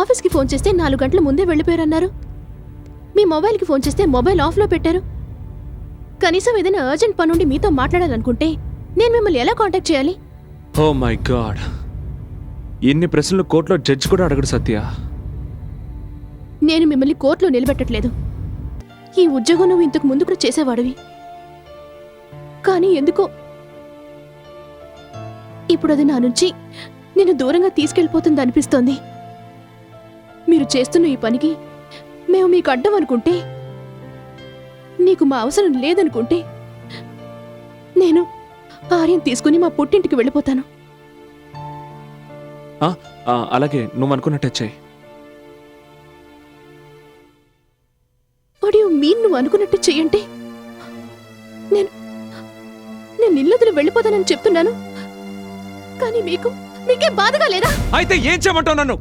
ఆఫీస్కి ఫోన్ చేస్తే నాలుగు గంటల ముందే వెళ్ళిపోయారన్నారు. మీ మొబైల్కి ఫోన్ చేస్తే మొబైల్ ఆఫ్లో పెట్టారు. కనీసం ఏదైనా అర్జెంట్ పనుండి మీతో మాట్లాడాలనుకుంటే నేను మిమ్మల్ని ఎలా కాంటాక్ట్ చేయాలి? Oh my god. ఇన్ని ప్రశ్నలు కోర్టులో జడ్జి కూడా అడగడు సత్య. నేను మిమ్మల్ని కోర్టులో నిలబెట్టట్లేదు. ఈ ఉద్యోగం నువ్వు ఇంతకు ముందు కూడా చేసేవాడివి. కానీ ఎందుకో ఇప్పుడు అది నా నుంచి నేను దూరంగా తీసుకెళ్ళిపోతుంది అనిపిస్తోంది మీరు చేస్తున్న ఈ పనికి మేము మీకు అడ్డం అనుకుంటే నీకు మా అవసరం లేదనుకుంటే నేను ఆర్యం తీసుకుని మా పుట్టింటికి వెళ్ళిపోతాను. ఆ, ఆ, అలాగే నువ్వు అనుకున్నట్టే చెయ్యి. వాడు మీన్ నువ్వు అనుకున్నట్టు చెయ్యంటే నేను నేను నిల్లదులు వెళ్ళిపోతానని చెప్తున్నాను. కానీ మీకు మీకే బాధగా లేదా? అయితే ఏం చేయమంటావు నన్ను?